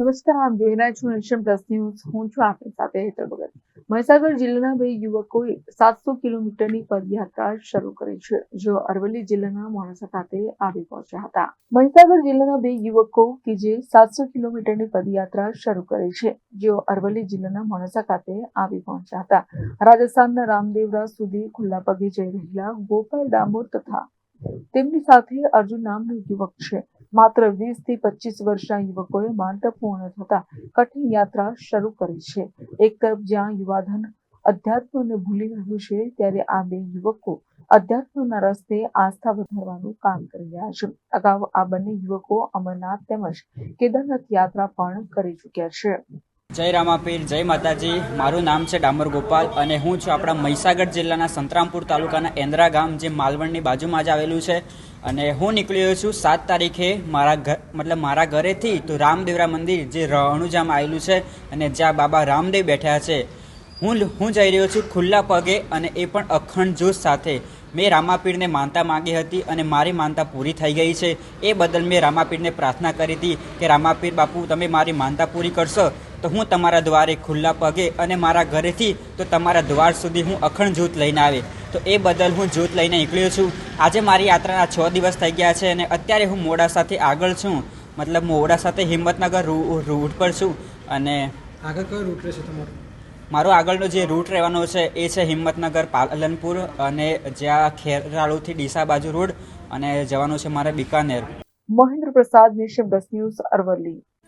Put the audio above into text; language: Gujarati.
નમસ્કાર આપ જોઈ રહ્યા પ્લસ ન્યૂઝ. હું છું આપની સાથે હેતર ભગત. મહીસાગર જિલ્લાના બે યુવકોએ સાતસો કિલોમીટરની પદયાત્રા શરૂ કરી છે, જો અરવલ્લી જિલ્લાના મોડાસા ખાતે આવી પહોંચ્યા હતા. મહીસાગર જિલ્લાના બે યુવકો કે જે સાતસો કિલોમીટરની પદયાત્રા શરૂ કરી છે, જેઓ અરવલ્લી જિલ્લાના મોડાસા ખાતે આવી પહોંચ્યા હતા. રાજસ્થાનના રામદેવરા સુધી ખુલ્લા પગે જઈ રહેલા ગોપાલ ડામોર તથા તેમની સાથે અર્જુન નામનો યુવક છે. માત્ર વીસથી પચીસ વર્ષના યુવકોએ માંડપ પૂર્ણ થતા કઠિન યાત્રા શરૂ કરી છે. એક તરફ જ્યાં યુવાધન અધ્યાત્મને ભૂલી રહ્યું છે, ત્યારે આ બે યુવકો અધ્યાત્મના રસ્તે આસ્થા વધારવાનું કામ કરી રહ્યા છે. અગાઉ આ બંને યુવકો અમરનાથ તેમજ કેદારનાથ યાત્રા પણ કરી ચૂક્યા છે. જય રામાપીર, જય માતાજી. મારું નામ છે ડામર ગોપાલ અને હું છું આપણા મહીસાગર જિલ્લાના સંતરામપુર તાલુકાના એન્દ્રા ગામ, જે માલવણની બાજુમાં જ આવેલું છે. અને હું નીકળ્યો છું સાત તારીખે મારા ઘર મતલબ મારા ઘરેથી તો રામદેવરા મંદિર જે રણુજામાં આવેલું છે અને જ્યાં બાબા રામદેવ બેઠા છે. હું હું જઈ રહ્યો છું ખુલ્લા પગે અને એ પણ અખંડ જોશ સાથે. મેં રામાપીરને માનતા માગી હતી અને મારી માનતા પૂરી થઈ ગઈ છે. એ બદલ મેં રામાપીરને પ્રાર્થના કરી હતી કે, રામાપીર બાપુ, તમે મારી માનતા પૂરી કરશો તો હું તમારા દ્વારે ખુલ્લા પગે અને મારા ઘરેથી તો તમારા દ્વાર સુધી હું અખંડ જૂથ લઈને આવે. તો એ બદલ હું જૂથ લઈને નીકળ્યો છું. આજે મારી યાત્રાના છ દિવસ થઈ ગયા છે અને અત્યારે હું મોડાસાથી આગળ છું. મતલબ મોડાસાથી હિંમતનગર રૂ- રૂટ પર છું અને આગળ કયો રૂટ રહેશે તમારો? મારો આગળનો જે રૂટ રહેવાનો છે એ છે હિંમતનગર પાલનપુર અને જ્યાં ખેરાળુથી ડીસા બાજુ રોડ અને જવાનું છે મારે બિકાનેર. મહેન્દ્ર પ્રસાદ પ્લસ ન્યૂઝ અરવલ્લી.